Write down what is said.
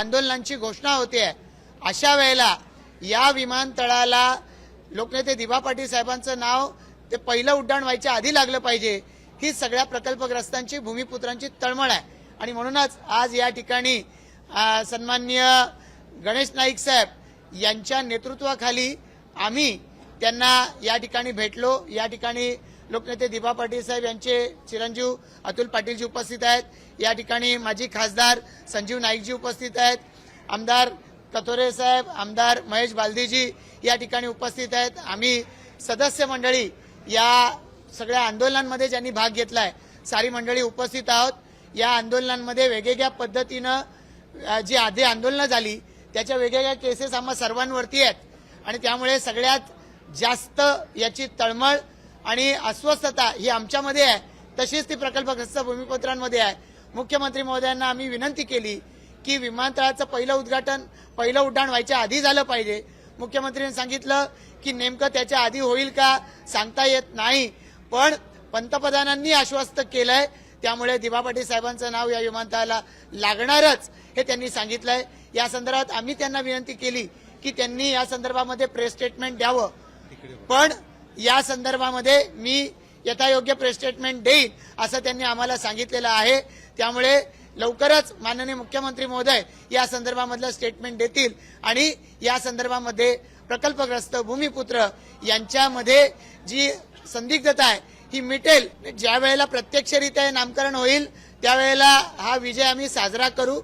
आंदोलनांची घोषणा होते अशा वेळेला या विमानतळाला लोकनेते दिवा पाटील साहेबांचं नाव ते पहिलं उड्डाण व्हायच्या आधी लागलं पाहिजे. ही सगळ्या प्रकल्पग्रस्तांची भूमिपुत्रांची तळमळ आहे. आणि म्हणूनच आज या ठिकाणी सन्माननीय गणेश नाईक साहेब यांच्या नेतृत्वाखाली आम्ही त्यांना या ठिकाणी भेटलो. या ठिकाणी लोकनेते दिबा पाटील साहेब यांचे चिरंजीव अतुल पाटीलजी उपस्थित आहेत. या ठिकाणी माजी खासदार संजीव नाईकजी उपस्थित आहेत. आमदार कथोरे साहेब आमदार महेश बालदीजी या ठिकाणी उपस्थित आहेत. आम्ही सदस्य मंडळी या सगळ्या आंदोलनांमध्ये ज्यांनी भाग घेतलाय सारी मंडळी उपस्थित आहोत. या आंदोलनांमध्ये वेगवेगळ्या पद्धतीनं जी आधी आंदोलनं झाली त्याच्या वेगवेगळ्या केसेस आम्हा सर्वांवरती आहेत. आणि त्यामुळे सगळ्यात जास्त याची तळमळ आणि अस्वस्थता ही आमच्यामध्ये आहे. तशीच ती प्रकल्पग्रस्त भूमिपत्रांमध्ये आहे. मुख्यमंत्री महोदयांना आम्ही विनंती केली की विमानतळाचं पहिलं उद्घाटन पहिलं उड्डाण व्हायच्या आधी झालं पाहिजे. मुख्यमंत्र्यांनी सांगितलं की नेमकं त्याच्या आधी होईल का सांगता येत नाही. पण पंतप्रधानांनी आश्वस्त केलंय. त्यामुळे दिबा पाटील साहेबांचं नाव या विमानतळाला लागणारच हे त्यांनी सांगितलंय. या संदर्भात आम्ही त्यांना विनंती केली की त्यांनी या संदर्भामध्ये प्रेस स्टेटमेंट द्यावं. पण या संदर्भामध्ये मी यथायोग्य प्रेस स्टेटमेंट देईन असं त्यांनी आम्हाला सांगितलेलं आहे. त्यामुळे लवकरच माननीय मुख्यमंत्री महोदय या संदर्भामधलं स्टेटमेंट देतील आणि या संदर्भामध्ये प्रकल्पग्रस्त भूमिपुत्र यांच्यामध्ये जी संदिग्धता आहे ही मिटेल. ज्या वेळेला प्रत्यक्षरित्या नामकरण होईल त्यावेळेला हा विजय आम्ही साजरा करू.